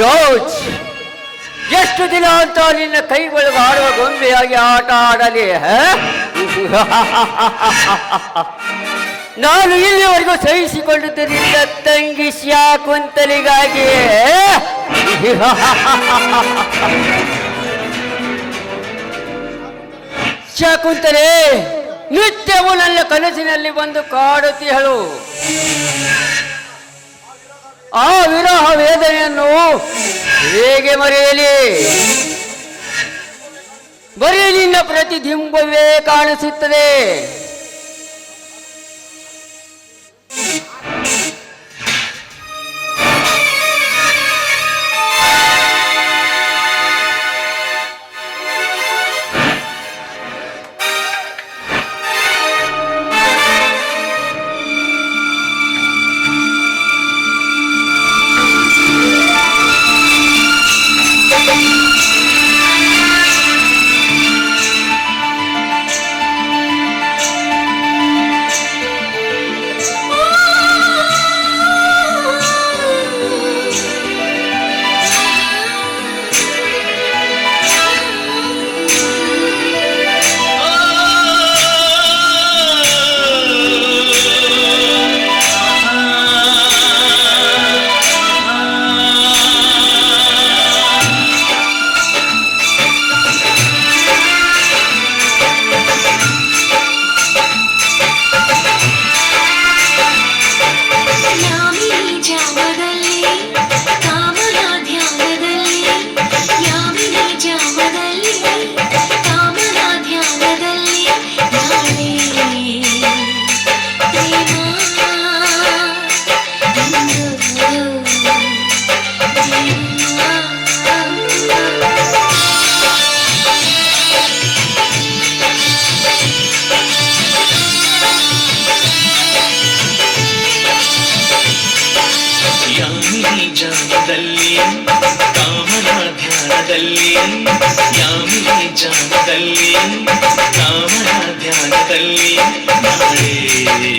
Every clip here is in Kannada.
ರೋಜ್ ಎಷ್ಟು ದಿನ ಅಂತ ನಿನ್ನ ಕೈಗೊಳಗೆ ಆಡುವ ಗೊಂಬೆಯಾಗಿ ಆಟ ಆಡಲಿ? ನಾನು ಇಲ್ಲಿವರೆಗೂ ಸಹಿಸಿಕೊಂಡಿದ್ದು ನಿನ್ನ ತಂಗಿ ಶ್ಯಾ ಶಾಕುಂತಲೆ ನಿತ್ಯವೂ ನನ್ನ ಕನಸಿನಲ್ಲಿ ಬಂದು ಕಾಡುತ್ತೀಹಳು ಆ ವಿರಹ ವೇದನೆಯನ್ನು ಹೇಗೆ ಮರೆಯಲಿ? ಬರೀ ನಿನ್ನ ಪ್ರತಿಬಿಂಬವೇ ಕಾಣಿಸುತ್ತದೆ. తల్లి కామరాజ్ఞాన తల్లి నాడే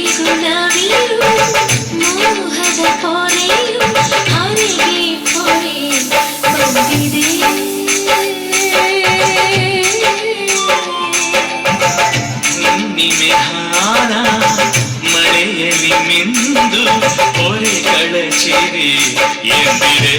ಪ್ರೇಮ ಇಂದು ಪ್ರೇಮ ನವಿರಿಗು ನವಿರು ಮೋಹದ ಪೊರೆಯು ಹರಿಗೆ ಪೊರೆ ಬಂದಿದೆ ನಿನ್ನಿಮೆ ಹಾರ ಮಳೆಯಲ್ಲಿ ಮಿಂದು ಹೊರೆ ಕಳಚಿರಿ ಎಂದಿರೆ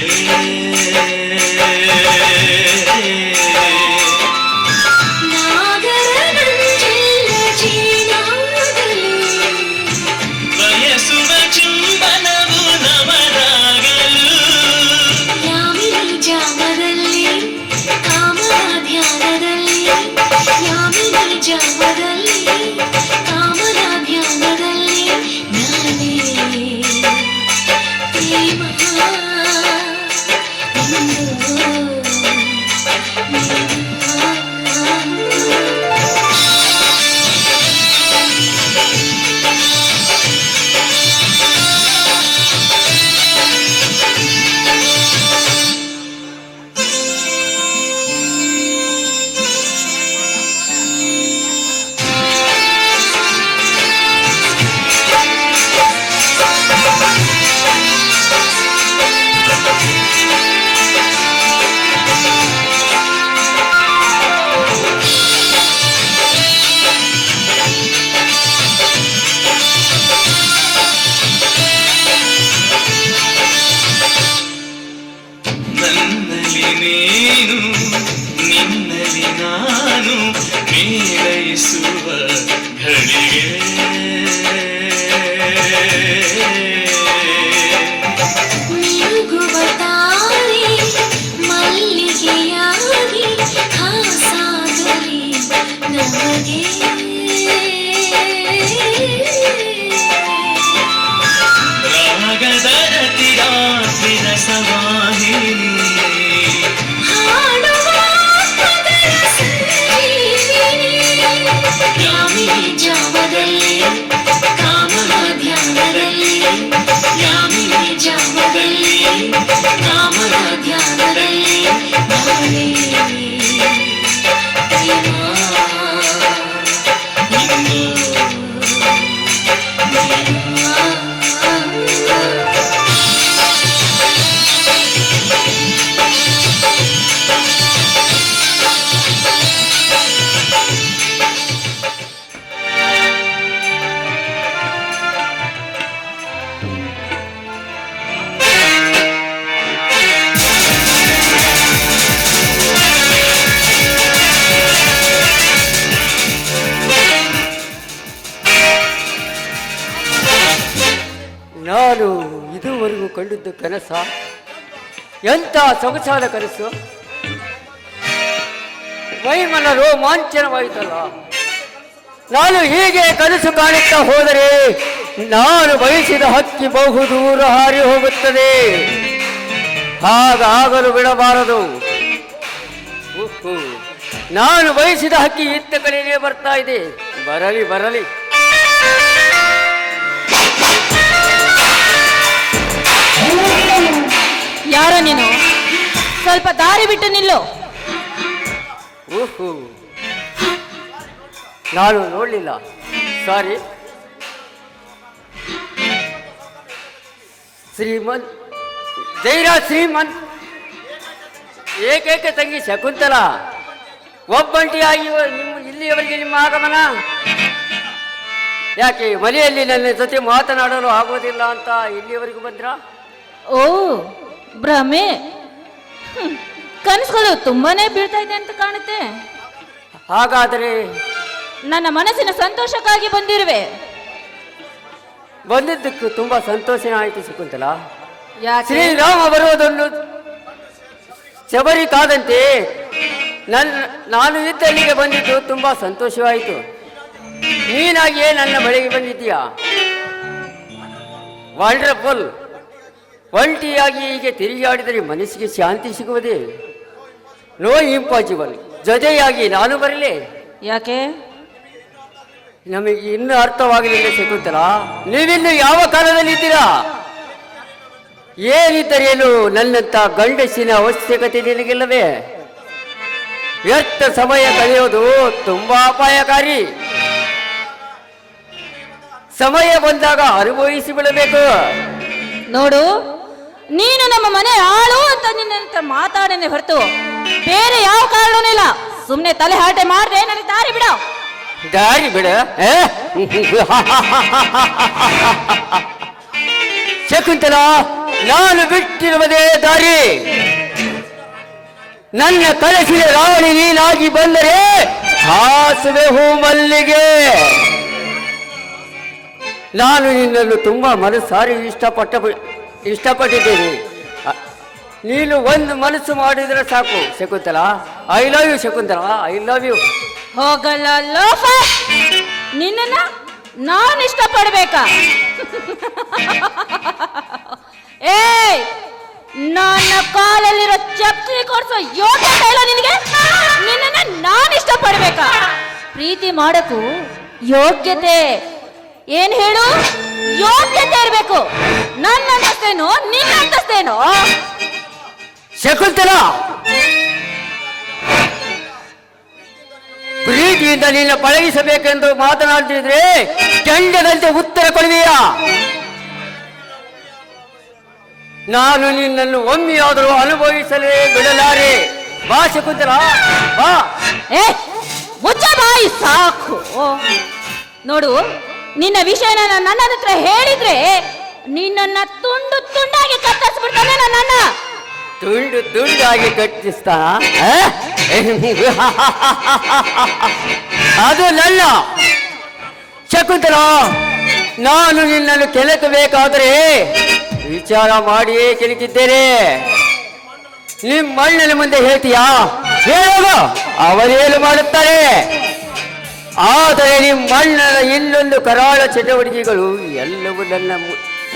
Just. ಕಂಡಿದ್ದು ಕನಸ? ಎಂಥ ಸೊಗಸಾದ ಕನಸು? ವೈಮನ ರೋಮಾಂಚನವಾಯಿತಲ್ಲ. ನಾನು ಹೀಗೆ ಕನಸು ಕಾಣುತ್ತಾ ಹೋದರೆ ನಾನು ಬಯಸಿದ ಹಕ್ಕಿ ಬಹು ದೂರ ಹಾರಿ ಹೋಗುತ್ತದೆ. ಹಾಗಾಗಲು ಬಿಡಬಾರದು. ನಾನು ಬಯಸಿದ ಹಕ್ಕಿ ಇತ್ತ ಕಡೆಯೇ ಬರ್ತಾ ಇದೆ. ಬರಲಿ ಬರಲಿ. ಸ್ವಲ್ಪ ದಾರಿ ಬಿಟ್ಟು ನಿಲ್ಲು. ಓಹೋ. ನಾನು ನೋಡಲಿಲ್ಲ. ಸಾರಿ. ಶ್ರೀಮಂತ್ ಜೈರ ಶ್ರೀಮಂತ್ ಏಕೈಕ ತಂಗಿ ಶಕುಂತಲ. ಒಬ್ಬಂಟಿಯಾಗಿ ನಿಮ್ಮ ಇಲ್ಲಿಯವರೆಗೆ ನಿಮ್ಮ ಆಗಮನ? ಯಾಕೆ ಮನೆಯಲ್ಲಿ ನನ್ನ ಜೊತೆ ಮಾತನಾಡಲು ಆಗೋದಿಲ್ಲ ಅಂತ ಇಲ್ಲಿಯವರೆಗೂ ಬಂದ್ರ? ಓ ಭ್ರಮೆ. ಕನಸುಗಳು ತುಂಬಾನೇ ಬೀಳ್ತಾ ಇದೆ ಅಂತ ಕಾಣುತ್ತೆ. ಹಾಗಾದರೆ ನನ್ನ ಮನಸ್ಸಿನ ಸಂತೋಷಕ್ಕಾಗಿ ಬಂದಿರುವೆ. ಬಂದಿದ್ದಕ್ಕೆ ತುಂಬಾ ಸಂತೋಷ ಆಯಿತು ಶಕುಂತಲ. ಯಾಕೆ? ಶ್ರೀರಾಮ ಬರುವುದನ್ನು ಶಬರಿ ಕಾದಂತೆ ನನ್ನ ನಾನು ಇದ್ದಲ್ಲಿಗೆ ಬಂದಿದ್ದು ತುಂಬಾ ಸಂತೋಷವಾಯಿತು ನೀನಾಗಿಯೇ ನನ್ನ ಬಳಿಗೆ ಬಂದಿದ್ದೀಯಾ? ವಂಡರ್ಫುಲ್ ಒಂಟಿಯಾಗಿ ಹೀಗೆ ತಿರುಗಾಡಿದರೆ ಮನಸ್ಸಿಗೆ ಶಾಂತಿ ಸಿಗುವುದೇ? No impossible. ಜೊತೆಯಾಗಿ ನಾನು ಬರಲಿ? ಯಾಕೆ? ನಮಗೆ ಇನ್ನೂ ಅರ್ಥವಾಗಲಿಲ್ಲ ಸಿಗುತ್ತಲ್ಲ ನೀವಿನ್ನು ಯಾವ ಕಾಲದಲ್ಲಿ ಇದ್ದೀರಾ? ಏನಿದ್ದರೇನು ನನ್ನಂತ ಗಂಡಸಿನ ಅವಶ್ಯಕತೆ ನಿನಗಿಲ್ಲವೇ? ವ್ಯರ್ಥ ಸಮಯ ಕಳೆಯೋದು ತುಂಬಾ ಅಪಾಯಕಾರಿ. ಸಮಯ ಬಂದಾಗ ಅನುಭವಿಸಿ ಬಿಡಬೇಕು. ನೋಡು ನೀನು ನಮ್ಮ ಮನೆ ಆಳು ಅಂತ ನಿನ್ನಂತ ಮಾತಾಡನೆ ಹೊರತು ಬೇರೆ ಯಾವ ಕಾರಣನೂ ಇಲ್ಲ. ಸುಮ್ಮನೆ ತಲೆ ಹಾಟೆ ಮಾಡ್ರೆ ನನಗೆ ದಾರಿ ಬಿಡ. ದಾರಿ ಬಿಡ? ಶಕುಂತಲ, ನಾನು ಬಿಟ್ಟಿರುವುದೇ ದಾರಿ. ನನ್ನ ಕನಸಿನ ರಾವಣಿ ನೀನಾಗಿ ಬಂದರೆ ಹಾಸುವೆ ಹೂ ಮಲ್ಲಿಗೆ. ನಾನು ನಿನ್ನನ್ನು ತುಂಬಾ ಮನಸ್ಸಾರಿ ಇಷ್ಟಪಟ್ಟ ಇಷ್ಟಪಟ್ಟಿದ್ದೇನೆ ನೀನು ಒಂದು ಮನಸ್ಸು ಮಾಡಿದರೆ ಸಾಕು. Shakuntala I love you Shakuntala I love you ಹೋಗಲ್ಲ ಲೋಫ. ನಿನ್ನನ್ನ ನಾನು ಇಷ್ಟಪಡ್ಬೇಕಾ? ಏಯ್, ನನ್ನ ಕಾಲಲ್ಲಿರೋ ಚಪ್ಪಲಿ ಕೊಡ್ಸೋ ಯೋಗ್ಯತೆ ಇಲ್ಲ ನಿನಗೆ? ನಿನ್ನನ್ನ ನಾನು ಇಷ್ಟಪಡ್ಬೇಕಾ? ಪ್ರೀತಿ ಮಾಡಕ್ಕೂ ಯೋಗ್ಯತೆ. ಏನ್ ಹೇಳು? ಯೋಗ್ಯತೆ ಇರಬೇಕು. ನನ್ನ ಅಂತಸ್ತೇನು ನಿನ್ನ ಅಂತಸ್ತೇನು? ಶಕುಂತಲ! ಪ್ರೀತಿಯಿಂದ ನಿನ್ನ ಪಳಗಿಸಬೇಕೆಂದು ಮಾತನಾಡ್ತಿದ್ರೆ ಚಂಡದಂತೆ ಉತ್ತರ ಕೊಡುವೀಯ? ನಾನು ನಿನ್ನನ್ನು ಒಮ್ಮೆಯಾದರೂ ಅನುಭವಿಸಲೇ ಬಿಡಲಾರೆ. ಬಾ ಶಕುಂತಲ ಬಾ. ಏ ಮುಚ್ಚ ಬಾಯಿ ಸಾಕು. ನೋಡು ನಿನ್ನ ವಿಷಯನ ನಾನು ನನ್ನ ಹತ್ರ ಹೇಳಿದ್ರೆ ನಿನ್ನ ತುಂಡು ತುಂಡಾಗಿ ಕತ್ತರಿಸ್ಬಿಡ್ತಾನೆ ನನ್ನ ತುಂಡು ತುಂಡಾಗಿ ಕಟ್ಟಿಸ್ತಾ? ಅದು ನನ್ನ. ಶಕುಂತಲ, ನಾನು ನಿನ್ನನ್ನು ಕೆಣಕಬೇಕಾದರೆ ವಿಚಾರ ಮಾಡಿಯೇ ಕೆಣಕಿದ್ದೇನೆ. ನಿಮ್ಮ ಮಣ್ಣಿನ ಮುಂದೆ ಹೇಳ್ತೀಯಾ? ಹೇಳೋದು ಅವರೇನು ಮಾಡುತ್ತಾರೆ? ಆದರೆ ನಿಮ್ಮ ಅಣ್ಣನ ಇನ್ನೊಂದು ಕರಾಳ ಚಟುವಟಿಕೆಗಳು ಎಲ್ಲವೂ ನನ್ನ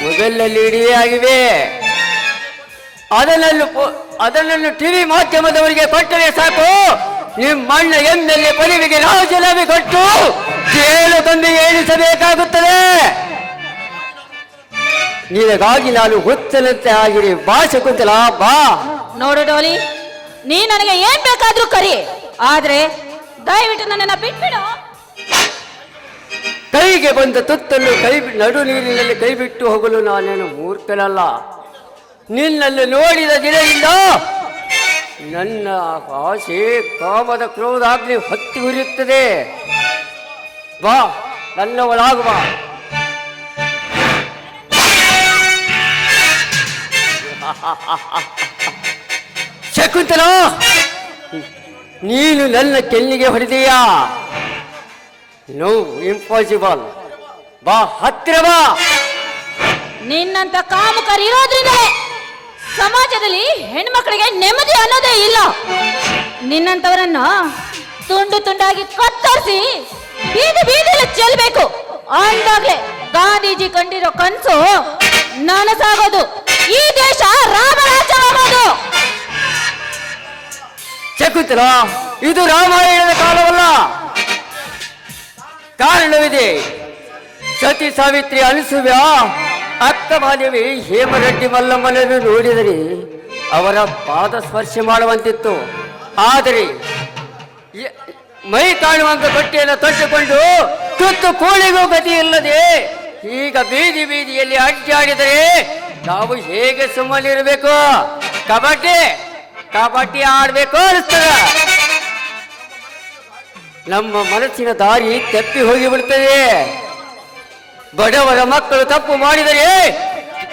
ಮೊದಲಲ್ಲಿ ಇಡಿಯೇ ಆಗಿವೆ ಅದನ್ನು ಅದನ್ನು ಟಿವಿ ಮಾಧ್ಯಮದವರಿಗೆ ಕೊಟ್ಟರೆ ಸಾಕು. ನಿಮ್ಮ ಅಣ್ಣ ಎಂದಲ್ಲಿ ಪದವಿಗೆ ರಾಜೀನಾಮೆ ಕೊಟ್ಟು ಜೇಲು ತಂದಿಗೆ ಏಳಿಸಬೇಕಾಗುತ್ತದೆ ನಿನಗಾಗಿ ನಾನು ಹುಚ್ಚನಂತೆ ಆಗಿರಿ. ಬಾ ಶಕುಂತಲ, ಬಾ. ನೋಡು ಡೋಲಿ, ನೀ ನನಗೆ ಏನ್ ಬೇಕಾದ್ರೂ ಕರಿ. ಆದ್ರೆ ದಯವಿಟ್ಟು ನನ್ನನ್ನ ಬಿಟ್ಬಿಡು. ಕೈಗೆ ಬಂದ ತುತ್ತನ್ನು ಕೈ ನಡು ನೀರಿನಲ್ಲಿ ಕೈ ಬಿಟ್ಟು ಹೋಗಲು ನಾನೇನು ಮೂರ್ತನಲ್ಲ ನಿನ್ನಲ್ಲಿ ನೋಡಿದ ದಿನದಿಂದ ನನ್ನ ಆಸೆ ಕಾಮದ ಕ್ರೋಧಾಗ್ನಿ ಹೊತ್ತಿ ಉರಿಯುತ್ತದೆ. ಬಾ, ನನ್ನವಳಾಗುವ. ಶಕುಂತಲ, ನೀನು ನನ್ನ ಕೆನ್ನಿಗೆ ಹೊಡೆದೀಯಾ? ನೋ ಇಂಪಾಸಿಬಲ್ ಬಾ ಹತ್ತಿರ ಬಾ. ನಿನ್ನಂತ ಕಾಮುಕರು ಇರೋದ್ರಿಂದ ಸಮಾಜದಲ್ಲಿ ಹೆಣ್ಮಕ್ಳಿಗೆ ನೆಮ್ಮದಿ ಅನ್ನೋದೇ ಇಲ್ಲ. ನಿನ್ನಂತವರನ್ನ ತುಂಡು ತುಂಡಾಗಿ ಕತ್ತರಿಸಿ ಬೀದಿ ಬೀದಿಯಲ್ಲಿ ಚೆಲ್ಬೇಕು. ಅಂದಾಗ್ಲೇ ಗಾಂಧೀಜಿ ಕಂಡಿರೋ ಕನಸು ನನಸಾಗೋದು ಈ ದೇಶ ರಾಮರಾಜ್ಯವಾಗೋದು. ಶಕುಂತಲ ಇದು ರಾಮಾಯಣದ ಕಾಲವಲ್ಲ. ಕಾರಣವಿದೆ. ಸತಿ ಸಾವಿತ್ರಿ ಅನಿಸುವ ಅಕ್ಕ ಮಾದೇವಿ ಹೇಮರೆಡ್ಡಿ ಮಲ್ಲಮ್ಮನನ್ನು ನೋಡಿದರೆ ಅವರ ಪಾದ ಸ್ಪರ್ಶ ಮಾಡುವಂತಿತ್ತು. ಆದರೆ ಮೈ ಕಾಣುವಂತ ಬಟ್ಟೆಯನ್ನು ತೊಟ್ಟುಕೊಂಡು ತುತ್ತು ಕೋಳಿಗೂ ಗತಿ ಇಲ್ಲದೆ ಈಗ ಬೀದಿ ಬೀದಿಯಲ್ಲಿ ಅಡ್ಡಾಡಿದರೆ ನಾವು ಹೇಗೆ ಸುಮ್ಮನಿರಬೇಕು? ಕಬಡ್ಡಿ ಕಬಡ್ಡಿ ಆಡ್ಬೇಕು ಅನಿಸ್ತದ ನಮ್ಮ ಮನಸ್ಸಿನ ದಾರಿ ತಪ್ಪಿ ಹೋಗಿ ಬಿಡ್ತದೆ. ಬಡವರ ಮಕ್ಕಳು ತಪ್ಪು ಮಾಡಿದರೆ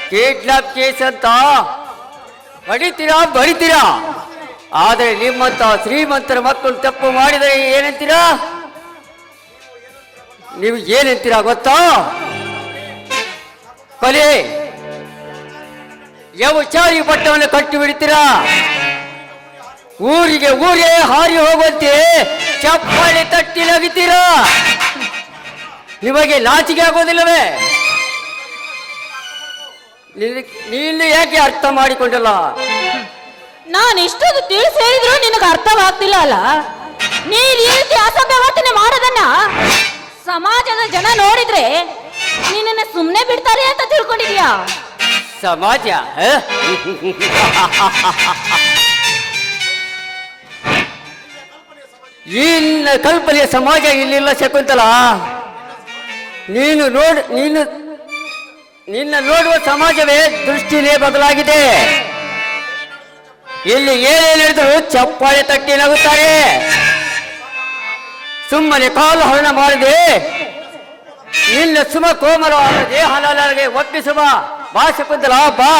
ಕಿಡ್ನಾಪ್ ಕೇಸ್ ಅಂತ ಬಡಿತೀರಾ ಬಡಿತೀರಾ? ಆದರೆ ನಿಮ್ಮಂತ ಶ್ರೀಮಂತರ ಮಕ್ಕಳು ತಪ್ಪು ಮಾಡಿದರೆ ಏನಂತೀರಾ? ನೀವು ಏನಂತೀರಾ ಗೊತ್ತಾ? ಕೊಲೆ ಯಾವ ಚಾರಿ ಪಟ್ಟವನ್ನು ಕಟ್ಟಿ ಬಿಡ್ತೀರಾ ಊರಿಗೆ ಊರೇ ಹಾರಿ ಹೋಗುವಂತೆ ಚಪ್ಪಾಳೆ ತಟ್ಟಿ ನಗಿತೀರಾ? ನಿಮಗೆ ನಾಚಿಕೆ ಆಗೋದಿಲ್ಲವೇ? ನೀನು ಯಾಕೆ ಅರ್ಥ ಮಾಡಿಕೊಂಡಿಲ್ಲ? ನಾನು ಇಷ್ಟೊಂದು ತಿಳಿಸಿ ಹೇಳಿದ್ರು ನಿನಗೆ ಅರ್ಥವಾಗ್ತಿಲ್ಲ ಅಲ್ಲ? ನೀನ್ ಈ ರೀತಿ ಅಸಭ್ಯ ವರ್ತನೆ ಮಾಡೋದನ್ನ ಸಮಾಜದ ಜನ ನೋಡಿದ್ರೆ ನಿನ್ನ ಸುಮ್ಮನೆ ಬಿಡ್ತಾರೆ ಅಂತ ತಿಳ್ಕೊಂಡಿದ್ಯಾ ಸಮಾಜ ನಿನ್ನ ಕಲ್ಪನೆಯ ಸಮಾಜ ಇಲ್ಲಿಲ್ಲ ಶಕುಂತಲ. ನೀನು ನೋಡ್, ನೀನು, ನಿನ್ನ ನೋಡುವ ಸಮಾಜವೇ ದೃಷ್ಟಿನೇ ಬದಲಾಗಿದೆ. ಇಲ್ಲಿ ಏನೇ ನಡೆದರೂ ಚಪ್ಪಾಳೆ ತಟ್ಟಿ ನಗುತ್ತಾರೆ. ಸುಮ್ಮನೆ ಕಾಲು ಹರಣ ಮಾಡಿದೆ. ನಿನ್ನ ಸುಮ ಕೋಮಲವಾದ ದೇಹ ನನಗೆ ಒಪ್ಪಿಸುವ. ಬಾ ಶಕುಂತಲ, ಬಾ.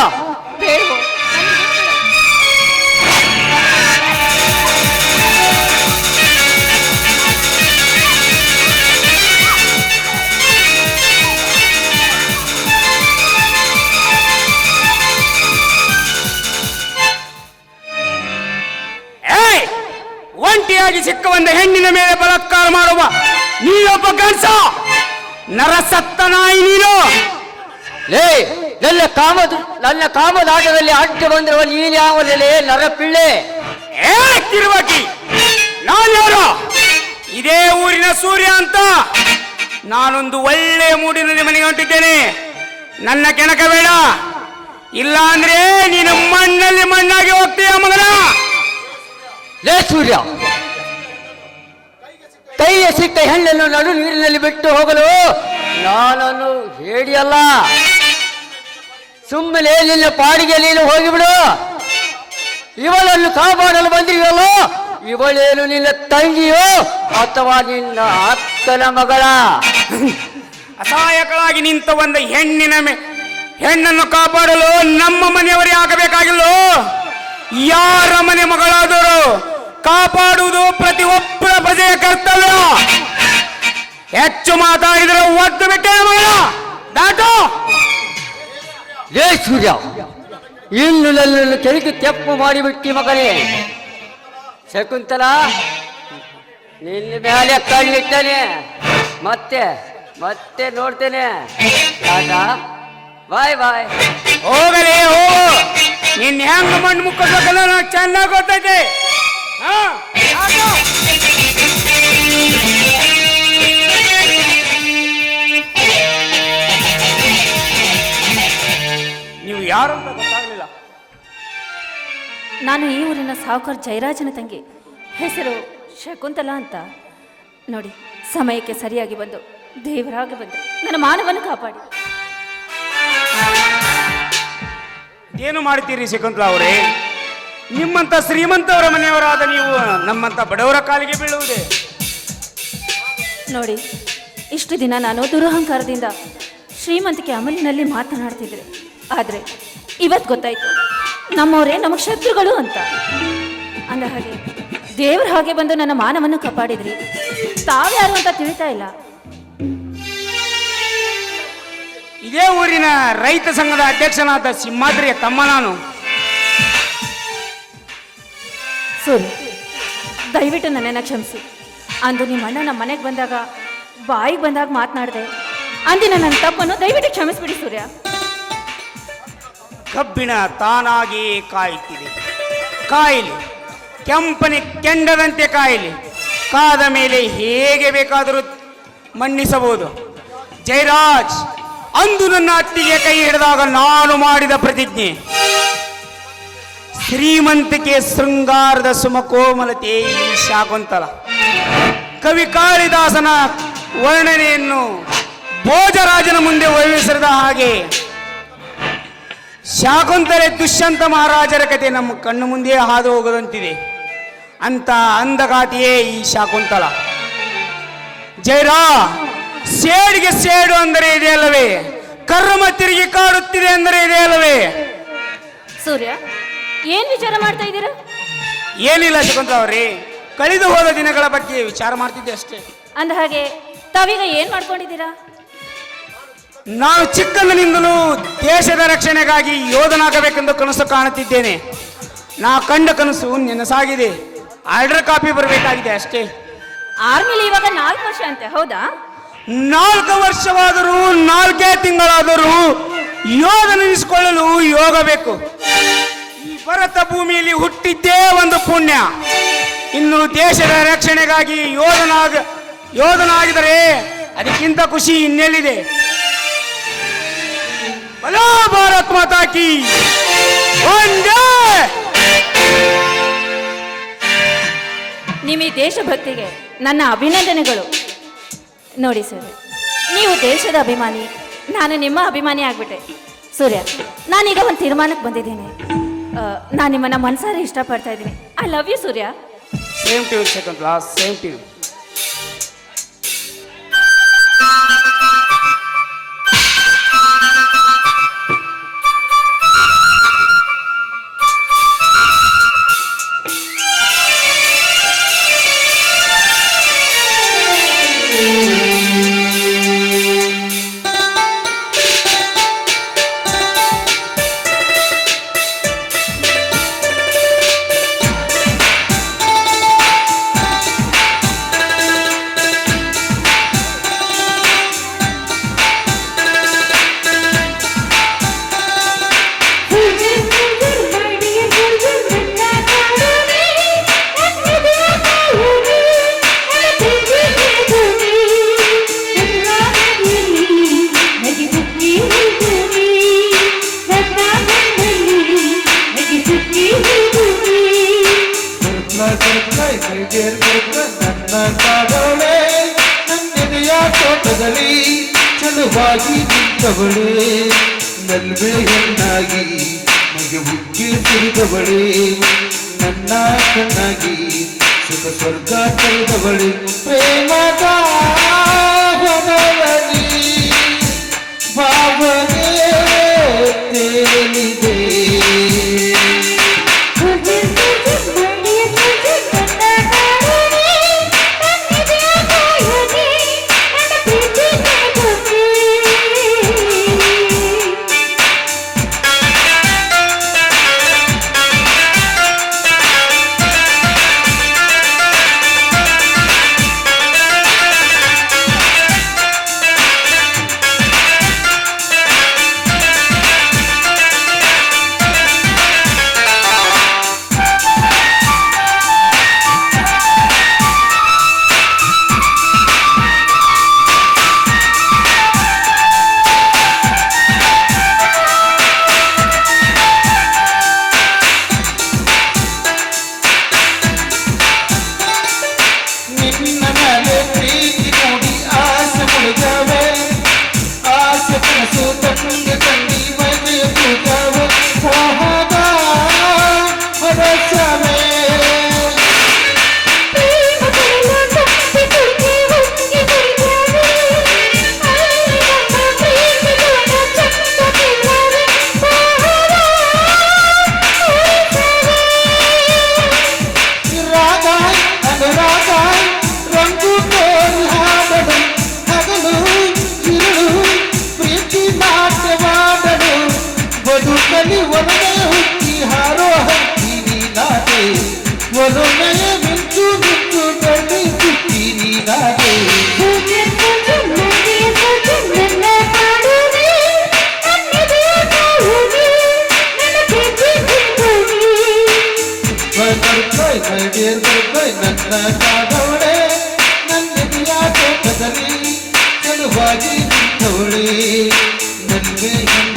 ಒಂಟಿಯಾಗಿ ಸಿಕ್ಕ ಒಂದು ಹೆಣ್ಣಿನ ಮೇಲೆ ಬಲತ್ಕಾರ ಮಾಡುವ ನೀನೊಬ್ಬ ಗಂಡಸ. ನರಸತ್ತ ನಾಯಿ ನೀನು. ಲೇ ನನ್ನ ಕಾಮದ ನನ್ನ ಕಾಮದಾಟದಲ್ಲಿ ಅಡ್ಡ ಬಂದಿರುವ ನೀನು ಯಾವಲೇ ನರಪಿಳ್ಳೆ ನಾನು ಯಾರು ಇದೇ ಊರಿನ ಸೂರ್ಯ ಅಂತ. ನಾನೊಂದು ಒಳ್ಳೆ ಮೂಡಿನಲ್ಲಿ ಮನೆಗೆ ಹೊಂಟಿದ್ದೇನೆ. ನನ್ನ ಕೆಣಕ ಬೇಡ. ಇಲ್ಲ ಅಂದ್ರೆ ನೀನು ಮಣ್ಣಲ್ಲಿ ಮಣ್ಣಾಗಿ ಹೋಗ್ತೀಯ ಮಗನ? ಲೇ ಸೂರ್ಯ! ಕೈಗೆ ಸಿಕ್ಕ ಹೆಣ್ಣನ್ನು ನಡು ನೀರಿನಲ್ಲಿ ಬಿಟ್ಟು ಹೋಗಲು ನಾನನ್ನು ಹೇಳಿಯಲ್ಲ ಸುಮ್ಮನೆ ನಿನ್ನ ಪಾಡಿಗೆ ನೀನು ಹೋಗಿಬಿಡು. ಇವಳನ್ನು ಕಾಪಾಡಲು ಬಂದಿರುವಲ್ಲ ಇವಳೇನು ನಿನ್ನ ತಂಗಿಯೋ ಅಥವಾ ನಿನ್ನ ಅತ್ತನ ಮಗಳ? ಅಸಹಾಯಕಳಾಗಿ ನಿಂತ ಒಂದು ಹೆಣ್ಣಿನ ಹೆಣ್ಣನ್ನು ಕಾಪಾಡಲು ನಮ್ಮ ಮನೆಯವರೇ ಆಗಬೇಕಾಗಿಲ್ಲೋ? ಯಾರ ಮನೆ ಮಗಳಾದರೂ ಕಾಪಾಡುವುದು ಪ್ರತಿಯೊಬ್ಬರ ಪ್ರಜೆಯ ಕರ್ತವ್ಯ. ಹೆಚ್ಚು ಮಾತಾಡಿದರೆ ಒದ್ದು ಬಿಟ್ಟೆ ದಾಟು. ಲೇ ಸೂರ್ಯ ಇನ್ನು ನನ್ನನ್ನು ಕೆಳಗೆ ತೆಪ್ಪು ಮಾಡಿಬಿಟ್ಟಿ ಮಗನೇ. ಶಕುಂತಲ ನಿನ್ನ ಮೇಲೆ ಕಣ್ಣಿಟ್ಟನೆ. ಮತ್ತೆ ಮತ್ತೆ ನೋಡ್ತೇನೆ. ಟಾಟಾ ಬಾಯ್ ಬಾಯ್. ಹೋಗಲೇ ಹೋಗು. ನಿನ್ನ ಹೆಂಗ್ ಮಣ್ಣು ಮುಕ್ಕಬೇಕಲ್ಲ ನನಗೆ ಚೆನ್ನಾಗಿ ಗೊತ್ತೈತೆ. ನೀವು ಯಾರು ಅಂತ ಗೊತ್ತಾಗಲಿಲ್ಲ. ನಾನು ಈ ಊರಿನ ಸಾವುಕಾರ್ ಜಯರಾಜನ ತಂಗಿ. ಹೆಸರು ಶಕುಂತಲ ಅಂತ. ನೋಡಿ ಸಮಯಕ್ಕೆ ಸರಿಯಾಗಿ ಬಂದು ದೇವರಾಗಿ ಬಂದು ನನ್ನ ಮಾನವನ್ನು ಕಾಪಾಡಿ. ಏನು ಮಾಡ್ತೀರಿ ಶಕುಂತಲಾ ಅವರೇ? ನಿಮ್ಮಂತ ಶ್ರೀಮಂತವರ ಮನೆಯವರಾದ ನೀವು ನಮ್ಮಂತ ಬಡವರ ಕಾಲಿಗೆ ಬೀಳುವುದೇ? ನೋಡಿ ಇಷ್ಟು ದಿನ ನಾನು ದುರಹಂಕಾರದಿಂದ ಶ್ರೀಮಂತಿಕೆ ಅಮಲಿನಲ್ಲಿ ಮಾತನಾಡ್ತಿದ್ರೆ ಆದರೆ ಇವತ್ತು ಗೊತ್ತಾಯ್ತು ನಮ್ಮವರೇ ನಮಗೆ ಶತ್ರುಗಳು ಅಂತ. ಅಂದ ಹಾಗೆ ದೇವ್ರ ಹಾಗೆ ಬಂದು ನನ್ನ ಮಾನವನ್ನು ಕಾಪಾಡಿದ್ರಿ. ತಾವ್ಯಾರು ಅಂತ ತಿಳಿತಾ ಇಲ್ಲ. ಇದೇ ಊರಿನ ರೈತ ಸಂಘದ ಅಧ್ಯಕ್ಷನಾದ ಸಿಂಹಾದ್ರಿಯ ತಮ್ಮ ನಾನು. ಸೂರ್ಯ ದಯವಿಟ್ಟು ನನ್ನನ್ನು ಕ್ಷಮಿಸಿ. ಅಂದು ನಿಮ್ಮ ಅಣ್ಣ ನಮ್ಮ ಮನೆಗೆ ಬಂದಾಗ ಬಾಯಿಗೆ ಬಂದಾಗ ಮಾತನಾಡಿದೆ. ಅಂದಿನ ನನ್ನ ತಪ್ಪನ್ನು ದಯವಿಟ್ಟು ಕ್ಷಮಿಸ್ಬಿಡಿ ಸೂರ್ಯ. ಕಬ್ಬಿಣ ತಾನಾಗಿ ಕಾಯುತ್ತಿದೆ ಕಾಯಿಲೆ. ಕೆಂಪನೆ ಕೆಂಡದಂತೆ ಕಾಯಿಲೆ. ಕಾದ ಮೇಲೆ ಹೇಗೆ ಬೇಕಾದರೂ ಮನ್ನಿಸಬಹುದು. ಜಯರಾಜ್, ಅಂದು ನನ್ನ ಅತ್ತಿಗೆ ಕೈ ಹಿಡಿದಾಗ ನಾನು ಮಾಡಿದ ಪ್ರತಿಜ್ಞೆ. ಶ್ರೀಮಂತಿಕೆ ಶೃಂಗಾರದ ಸುಮಕೋಮಲತೆ ಶಾಕುಂತಲ. ಕವಿ ಕಾಳಿದಾಸನ ವರ್ಣನೆಯನ್ನು ಭೋಜರಾಜನ ಮುಂದೆ ವರ್ಣಿಸಿದ ಹಾಗೆ ಶಾಕುಂತಲೆ ದುಷ್ಯಂತ ಮಹಾರಾಜರ ಕತೆ ನಮ್ಮ ಕಣ್ಣು ಮುಂದೆ ಹಾದು ಹೋಗದಂತಿದೆ. ಅಂತ ಅಂದಗಾತಿಯೇ ಈ ಶಾಕುಂತಲ. ಜೈರಾ, ಸೇಡಿಗೆ ಸೇಡು ಅಂದರೆ ಇದೆ ಅಲ್ಲವೇ? ಕರ್ಮ ತಿರುಗಿ ಕಾಡುತ್ತಿದೆ ಅಂದರೆ ಇದೆ ಅಲ್ಲವೇ? ಸೂರ್ಯ ಏನ್ ವಿಚಾರ ಮಾಡ್ತಾ ಇದ್ದೀರಾ? ಏನಿಲ್ಲ ಶಕುಂತಲ ಅವರೇ ಕಳೆದು ಹೋದ ದಿನಗಳ ಬಗ್ಗೆ ವಿಚಾರ ಮಾಡ್ತಿದ್ದೆ ಅಷ್ಟೇ. ಅಂದ ಹಾಗೆ ತಾವೀಗ ಏನ್ ಮಾಡ್ಕೊಂಡಿದ್ದೀರಾ? ನಾನು ಚಿಕ್ಕಂದಿನಿಂದಲೂ ದೇಶದ ರಕ್ಷಣೆಗಾಗಿ ಯೋಧನಾಗಬೇಕೆಂದು ಕನಸು ಕಾಣುತ್ತಿದ್ದೇನೆ. ನಾ ಕಂಡ ಕನಸು ನೆನಸಾಗಿದೆ ಆರ್ಡರ್ ಕಾಪಿ ಬರಬೇಕಾಗಿದೆ ಅಷ್ಟೇ. ಆರ್ಮಿಲಿ ಇವಾಗ ನಾಲ್ಕು ವರ್ಷ ಅಂತೆ ಹೌದಾ? ನಾಲ್ಕು ವರ್ಷವಾದರೂ ನಾಲ್ಕೇ ತಿಂಗಳಾದರೂ ಯೋಧನೆನಿಸಿಕೊಳ್ಳಲು ಯೋಗ ಬೇಕು. ಭರತ ಭೂಮಿಯಲ್ಲಿ ಹುಟ್ಟಿದ್ದೇ ಒಂದು ಪುಣ್ಯ. ಇನ್ನು ದೇಶದ ರಕ್ಷಣೆಗಾಗಿ ಯೋಧನಾಗ, ಯೋಧನಾಗಿದರೆ ಅದಕ್ಕಿಂತ ಖುಷಿ ಇನ್ನೆಲ್ಲಿದೆ? ಬಲೋ ಭಾರತ್ ಮಾತಾಕಿ ನಿಮ್ಮ ಈ ದೇಶಭಕ್ತಿಗೆ ನನ್ನ ಅಭಿನಂದನೆಗಳು. ನೋಡಿ ಸರ್, ನೀವು ದೇಶದ ಅಭಿಮಾನಿ, ನಾನು ನಿಮ್ಮ ಅಭಿಮಾನಿ ಆಗ್ಬಿಟ್ಟೆ. ಸೂರ್ಯ, ನಾನೀಗ ಒಂದು ತೀರ್ಮಾನಕ್ಕೆ ಬಂದಿದ್ದೀನಿ. ನಾನು ನಿಮ್ಮನ್ನ ಮನಸಾರೆ ಇಷ್ಟಪಡ್ತಾ ಇದ್ದೀನಿ. I love you Surya. Same to second class same to ಚಲುವಾಗಿ ನಿಂತವಳೆ ನಲ್ವೆ ಹೆಣ್ಣಾಗಿ ಮಗೆ ಉಕ್ಕಿ ತಿರುಗವಳೆ ನನ್ನ ಕಣ್ಣಾಗಿ ಸುಖ ಸ್ವರ್ಗ ಪ್ರೇಮ ಪ್ರೇಮದ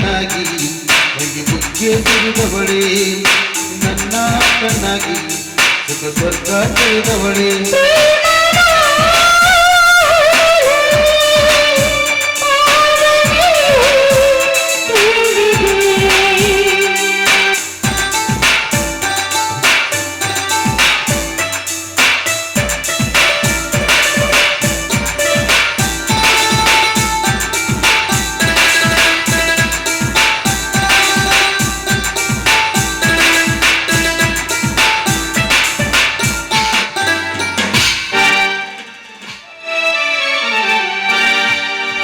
ನನ್ಗೆ ಹೆಣ್ಣಾಗಿ ಮೈಗೆ ಮುಖ್ಯ ತಿಳಿದವಳೆ. ನನ್ನ ಕಣ್ಣಾಗಿ ಸುಖ ಸ್ವರ್ಗ ತಿಳಿದವಳೆ.